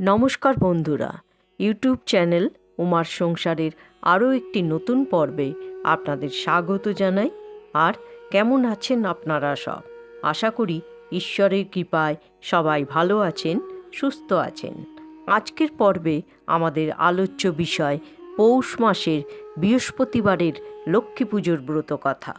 নমস্কার বন্ধুরা, YouTube channel উমার সংসারের আরও একটি নতুন পর্বে আপনাদের স্বাগত জানাই। আর কেমন আছেন আপনারা সব? আশা করি ঈশ্বরের কৃপায় সবাই ভালো আছেন, সুস্থ আছেন। আজকের পর্বে আমাদের আলোচ্য বিষয় পৌষ মাসের বৃহস্পতিবারের লক্ষ্মী পুজোর ব্রত কথা।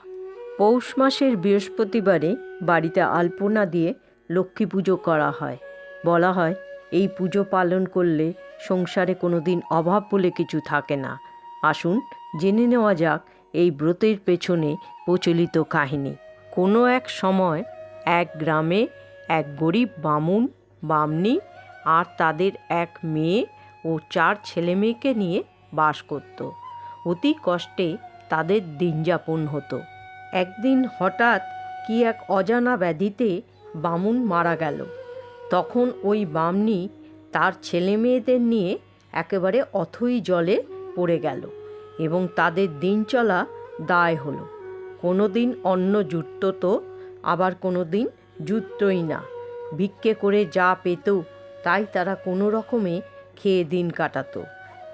পৌষ মাসের বৃহস্পতিবারে বাড়িতে আলপনা দিয়ে লক্ষ্মী পুজো করা হয়। বলা হয় এই পুজো পালন করলে সংসারে কোনো দিন অভাব বলে কিছু থাকে না। আসুন জেনে নেওয়া যাক এই ব্রতের পেছনে প্রচলিত কাহিনী। কোনো এক সময় এক গ্রামে এক গরিব বামুন, বামনি আর তাদের এক মেয়ে ও চার ছেলেমেয়েকে নিয়ে বাস করত। অতি কষ্টে তাদের দিন যাপন হতো। একদিন হঠাৎ কি এক অজানা ব্যাধিতে বামুন মারা গেল। তখন ওই বামনি তার ছেলে মেয়েদের নিয়ে একেবারে অথই জলে পড়ে গেল এবং তাদের দিন চলা দায় হলো। কোনো দিন অন্ন জুটত তো, আবার কোনো দিন জুটতই না। ভিক্ষে করে যা পেত, তাই তারা কোনো রকমে খেয়ে দিন কাটাতো।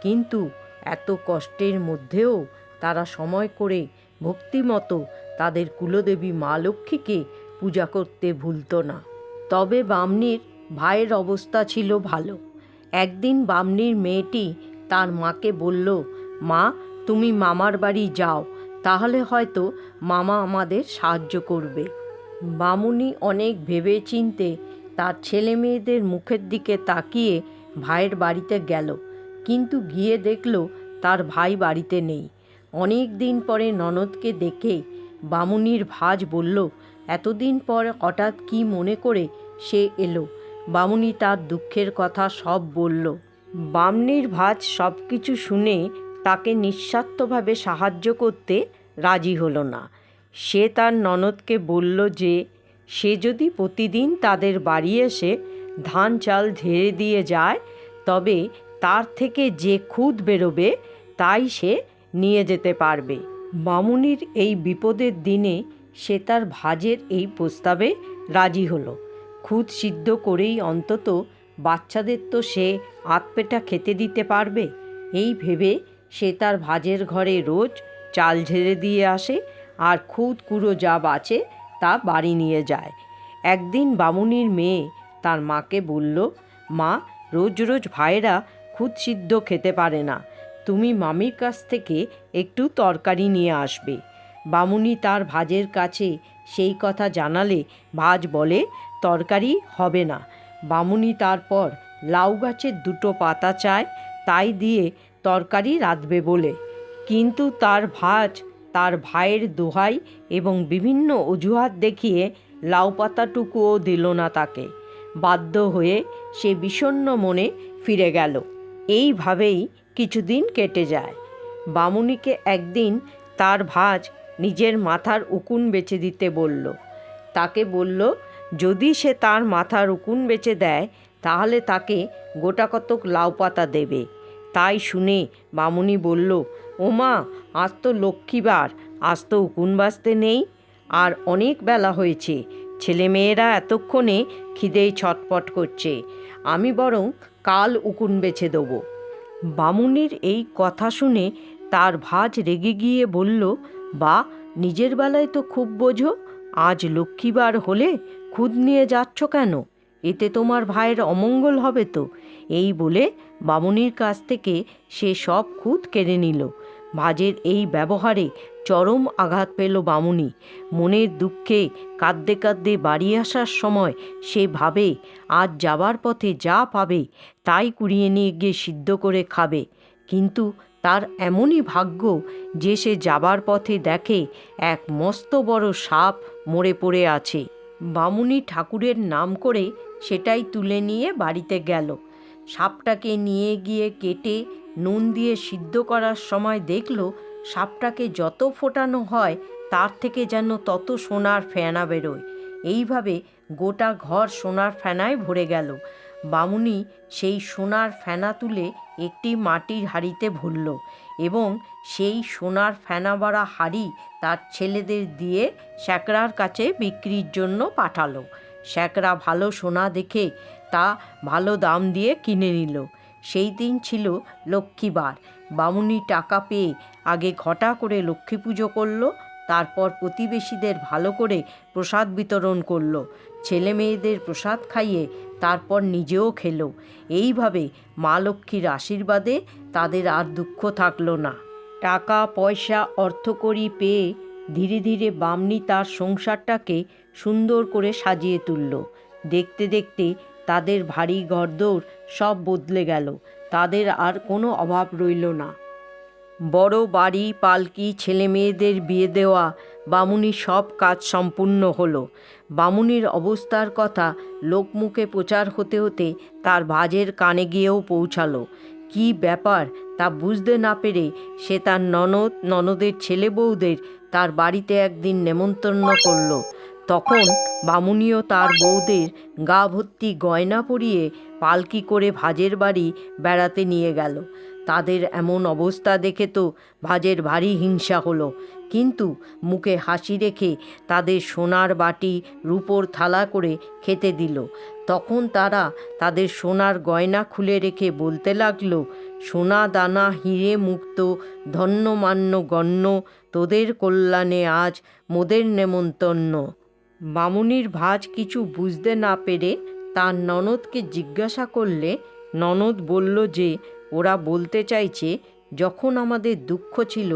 কিন্তু এত কষ্টের মধ্যেও তারা সময় করে ভক্তিমতো তাদের কুলদেবী মা লক্ষ্মীকে পূজা করতে ভুলতো না। তবে বামনির ভাইয়ের অবস্থা ছিল ভালো। একদিন বামনির মেয়েটি তার মাকে বলল, মা, তুমি মামার বাড়ি যাও, তাহলে হয়তো মামা আমাদের সাহায্য করবে। বামুনি অনেক ভেবে চিনতে তার ছেলে মেয়েদের মুখের দিকে তাকিয়ে ভাইয়ের বাড়িতে গেল, কিন্তু গিয়ে দেখল তার ভাই বাড়িতে নেই। অনেক দিন পরে ননদকে দেখে বামুনির ভাজ বলল, এতদিন পর হঠাৎ কি মনে করে সে এলো। বামুনি তার দুঃখের কথা সব বলল। বামনির ভাজ সব কিছু শুনে তাকে নিঃস্বার্থভাবে সাহায্য করতে রাজি হলো না। সে তার ননদকে বলল যে, সে যদি প্রতিদিন তাদের বাড়ি এসে ধান চাল ঝেড়ে দিয়ে যায়, তবে তার থেকে যে খুদ বেরোবে, তাই সে নিয়ে যেতে পারবে। বামুনির এই বিপদের দিনে সে তার ভাজের এই প্রস্তাবে রাজি হলো। খুদ সিদ্ধ করেই অন্তত বাচ্চাদের তো সে আতপেটা খেতে দিতে পারবে। এই ভেবে সে তার ভাজের ঘরে রোজ চাল ঝেড়ে দিয়ে আসে আর খুদ কুড়ো যা বাঁচে তা বাড়ি নিয়ে যায়। একদিন বামুনির মেয়ে তার মাকে বলল, মা, রোজ রোজ ভাইরা খুদ সিদ্ধ খেতে পারে না। তুমি মামির কাছ থেকে একটু তরকারি নিয়ে আসবে। বামুনি তার ভাজের কাছে সেই কথা জানালে ভাজ বলে, তরকারি হবে না। বামুনি তারপর, লাউ গাছের দুটো পাতা চায় তাই দিয়ে তরকারি রাঁধবে বলে। কিন্তু তার ভাজ, তার ভাইয়ের দোহাই এবং বিভিন্ন অজুহাত দেখিয়ে লাউ পাতাটুকুও দিল না তাকে। বাধ্য হয়ে সে বিষণ্ণ মনে ফিরে গেল। এইভাবেই কিছুদিন কেটে যায়। বামুনিকে একদিন তার ভাজ নিজের মাথার উকুন বেছে দিতে বলল। তাকে বলল, যদি সে তার মাথার উকুন বেচে দেয়, তাহলে তাকে গোটা কতক লাউ পাতা দেবে। তাই শুনে বামুনি বলল, ওমা, আজ তো লক্ষ্মীবার, আজ তো উকুন বাঁচতে নেই। আর অনেক বেলা হয়েছে, ছেলেমেয়েরা এতক্ষণে খিদেই ছটপট করছে। আমি বরং কাল উকুন বেছে দেবো। বামুনির এই কথা শুনে তার ভাজ রেগে গিয়ে বলল বা নিজের বেলায় তো খুব বোঝো, আজ লক্ষ্মীবার হলে খুদ নিয়ে যাচ্ছ কেন? এতে তোমার ভাইয়ের অমঙ্গল হবে তো। এই বলে বামুনির কাছ থেকে সে সব খুদ কেড়ে নিল। ভাজের এই ব্যবহারে চরম আঘাত পেল বামুনি মনের দুঃখে কাঁদতে কাঁদতে বাড়ি আসার সময় সে ভাবে, আজ যাবার পথে যা পাবে, তাই কুড়িয়ে নিয়ে গিয়ে সিদ্ধ করে খাবে। কিন্তু তার এমনই ভাগ্য যে সে যাবার পথে দেখে এক মস্ত বড় সাপ মরে পড়ে আছে। বামুনি ঠাকুরের নাম করে সেটাই তুলে নিয়ে বাড়িতে গেল। সাপটাকে নিয়ে গিয়ে কেটে নুন দিয়ে সিদ্ধ করার সময় দেখল সাপটাকে যত ফোটানো হয় তার থেকে যেন তত সোনার ফেনা বেরোয়। এইভাবে গোটা ঘর সোনার ফেনায় ভরে গেল। বামুনি সেই সোনার ফেনা তুলে একটি মাটির হাঁড়িতে ভরল এবং সেই সোনার ফেনা ভরা হাঁড়ি তার ছেলেদের দিয়ে শ্যাকরার কাছে বিক্রির জন্য পাঠালো। শ্যাকরা ভালো সোনা দেখে তা ভালো দাম দিয়ে কিনে নিল। সেই দিন ছিল লক্ষ্মীবার। বামুনি টাকা পেয়ে আগে ঘটা করে লক্ষ্মী পুজো করল তারপর প্রতিবেশীদের ভালো করে প্রসাদ বিতরণ করল। ছেলে মেয়েদের প্রসাদ খাইয়ে তারপর নিজেও খেলো। এইভাবে মা লক্ষ্মীর আশীর্বাদে তাদের আর দুঃখ থাকল না। টাকা, পয়সা, অর্থকড়ি পেয়ে ধীরে ধীরে বামনি তার সংসারটাকে সুন্দর করে সাজিয়ে তুলল। দেখতে দেখতে তাদের ভারী ঘরদৌর সব বদলে গেল। তাদের আর কোনো অভাব রইল না। বড় বাড়ি, পালকি ছেলে মেয়েদের বিয়ে দেওয়া বামুনির সব কাজ সম্পূর্ণ হলো। বামুনির অবস্থার কথা লোকমুখে প্রচার হতে হতে তার ভাজের কানে গিয়েও পৌঁছালো। কি ব্যাপার তা বুঝতে না পেরে সে তার ননদ, ননদের ছেলে বউদের তার বাড়িতে একদিন নেমন্তন্ন করল। তখন বামুনিও তার বউদের গা ভর্তি গয়না পরিয়ে পালকি করে ভাজের বাড়ি বেড়াতে নিয়ে গেল। তাদের এমন অবস্থা দেখে তো ভাজের ভারী হিংসা হলো। কিন্তু মুখে হাসি রেখে তাদের সোনার বাটি রূপোর থালা করে খেতে দিল। তখন তারা তাদের সোনার গয়না খুলে রেখে বলতে লাগল, সোনা দানা হিরে মুক্ত, ধন্যমান্য গণ্য, তোদের কল্যাণে আজ মোদের নেমন্তন্ন। বামুনির ভাজ কিছু বুঝতে না পেরে তার ননদকে জিজ্ঞাসা করলে ননদ বলল যে ওরা বলতে চাইছে, যখন আমাদের দুঃখ ছিল,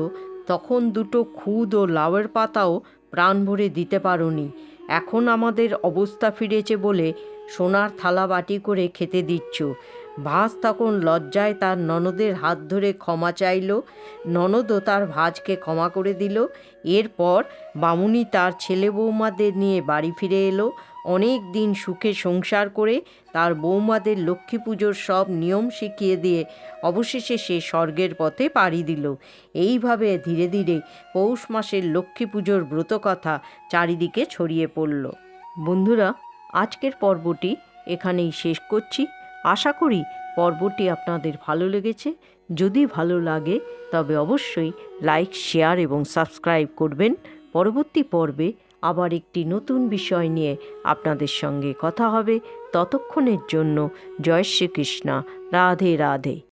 তখন দুটো খুদ ও লাউয়ের পাতাও প্রাণ ভরে দিতে পারোনি। এখন আমাদের অবস্থা ফিরেছে বলে সোনার থালা বাটি করে খেতে দিচ্ছ। ভাজ তখন লজ্জায় তার ননদের হাত ধরে ক্ষমা চাইল, ননদও তার ভাজকে ক্ষমা করে দিল। এরপর বামুনি তার ছেলে বৌমাদের নিয়ে বাড়ি ফিরে এলো। অনেক দিন সুখে সংসার করে তার বৌমাদের লক্ষ্মী পুজোর সব নিয়ম শিখিয়ে দিয়ে অবশেষে সে স্বর্গের পথে পাড়ি দিল। এইভাবে ধীরে ধীরে পৌষ মাসের লক্ষ্মী পুজোর ব্রতকথা চারিদিকে ছড়িয়ে পড়ল। বন্ধুরা, আজকের পর্বটি এখানেই শেষ করছি। আশা করি পর্বটি আপনাদের ভালো লেগেছে। যদি ভালো লাগে, তবে অবশ্যই লাইক, শেয়ার এবং সাবস্ক্রাইব করবেন। পরবর্তী পর্বে আবার একটি নতুন বিষয় নিয়ে আপনাদের সঙ্গে কথা হবে ততক্ষণের জন্য জয় শ্রীকৃষ্ণা। রাধে রাধে।